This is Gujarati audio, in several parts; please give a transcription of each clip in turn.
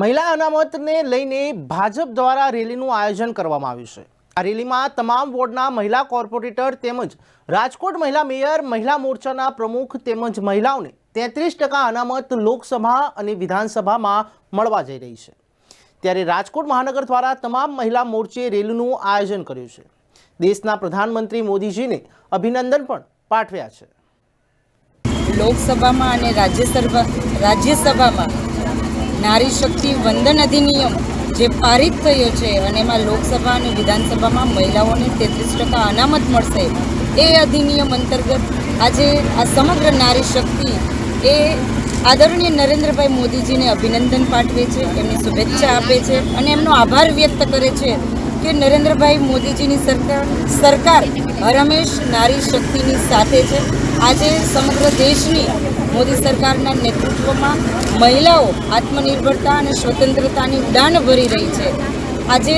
મહિલા અનામતને લઈને ભાજપ દ્વારા રેલીનું આયોજન કરવામાં આવ્યું છે. આ રેલીમાં તમામ વોર્ડના મહિલા કોર્પોરેટર તેમજ રાજકોટ મહિલા મેયર, મહિલા મોરચાના પ્રમુખ તેમજ મહિલાઓને તેત્રીસ ટકા અનામત લોકસભા અને વિધાનસભામાં મળવા જઈ રહી છે. ત્યારે રાજકોટ મહાનગર દ્વારા તમામ મહિલા મોરચે રેલીનું આયોજન કર્યું છે. દેશના પ્રધાનમંત્રી મોદીજીને અભિનંદન પણ પાઠવ્યા છે. લોકસભામાં અને રાજ્યસભા રાજ્યસભામાં નારી શક્તિ વંદન અધિનિયમ જે પારિત થયો છે અને એમાં લોકસભા અને વિધાનસભામાં મહિલાઓને તેત્રીસ ટકા અનામત મળશે, એ અધિનિયમ અંતર્ગત આજે આ સમગ્ર નારી શક્તિ એ આદરણીય નરેન્દ્રભાઈ મોદીજીને અભિનંદન પાઠવે છે, એમની શુભેચ્છા આપે છે અને એમનો આભાર વ્યક્ત કરે છે કે નરેન્દ્રભાઈ મોદીજીની સરકાર સરકાર હરમેશ નારી શક્તિની સાથે છે. આજે સમગ્ર દેશની મોદી સરકારના નેતૃત્વમાં મહિલાઓ આત્મનિર્ભરતા અને સ્વતંત્રતાની ઉડાન ભરી રહી છે. આજે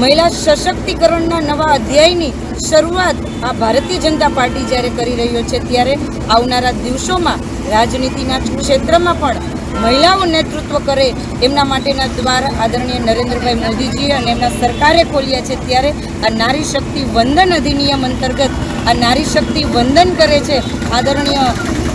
મહિલા સશક્તિકરણના નવા અધ્યાયની શરૂઆત આ ભારતીય જનતા પાર્ટી જ્યારે કરી રહ્યો છે, ત્યારે આવનારા દિવસોમાં રાજનીતિના ક્ષેત્રમાં પણ મહિલાઓ નેતૃત્વ કરે એમના માટેના દ્વાર આદરણીય નરેન્દ્રભાઈ મોદીજી અને એમના સરકારે ખોલ્યા છે. ત્યારે આ નારી શક્તિ વંદન અધિનિયમ અંતર્ગત આ નારી શક્તિ વંદન કરે છે. આદરણીય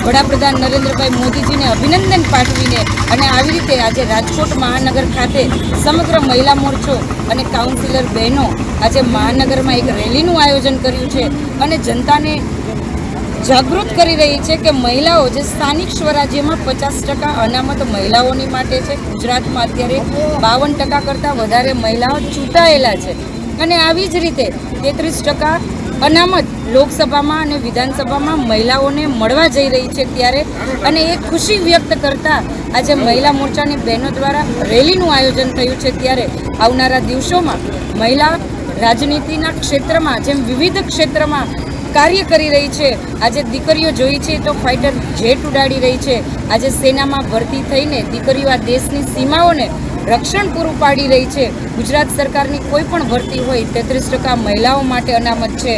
વડાપ્રધાન નરેન્દ્રભાઈ મોદીજીને અભિનંદન પાઠવીને અને આવી રીતે આજે રાજકોટ મહાનગર ખાતે સમગ્ર મહિલા મોરચો અને કાઉન્સિલર બહેનો આજે મહાનગરમાં એક રેલીનું આયોજન કર્યું છે અને જનતાને જાગૃત કરી રહી છે કે મહિલાઓ જે સ્થાનિક સ્વરાજ્યમાં પચાસ ટકા અનામત મહિલાઓની માટે છે, ગુજરાતમાં અત્યારે બાવન ટકા કરતાં વધારે મહિલાઓ ચૂંટાયેલા છે. અને આવી જ રીતે તેત્રીસ ટકા અનામત લોકસભામાં અને વિધાનસભામાં મહિલાઓને મળવા જઈ રહી છે ત્યારે અને એ ખુશી વ્યક્ત કરતા આજે મહિલા મોરચાની બહેનો દ્વારા રેલીનું આયોજન થયું છે ત્યારે આવનારા દિવસોમાં મહિલા રાજનીતિના ક્ષેત્રમાં જેમ વિવિધ ક્ષેત્રમાં કાર્ય કરી રહી છે, આજે દીકરીઓ જોઈ છે તો ફાઇટર જેટ ઉડાડી રહી છે. આજે સેનામાં ભરતી થઈને દીકરીઓ આ દેશની સીમાઓને રક્ષણ પૂરું પાડી રહી છે. ગુજરાત સરકારની કોઈ પણ ભરતી હોય તેત્રીસ ટકા મહિલાઓ માટે અનામત છે.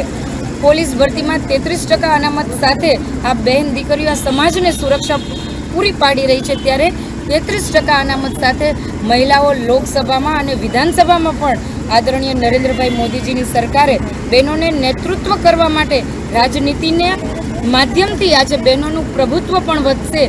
પોલીસ ભરતીમાં તેત્રીસ ટકા અનામત સાથે આ બહેન દીકરીઓ આ સમાજને સુરક્ષા પૂરી પાડી રહી છે ત્યારે તેત્રીસ ટકા અનામત સાથે મહિલાઓ લોકસભામાં અને વિધાનસભામાં પણ આદરણીય નરેન્દ્રભાઈ મોદીજીની સરકારે બહેનોને નેતૃત્વ કરવા માટે રાજનીતિને માધ્યમથી આજે બહેનોનું પ્રભુત્વ પણ વધશે.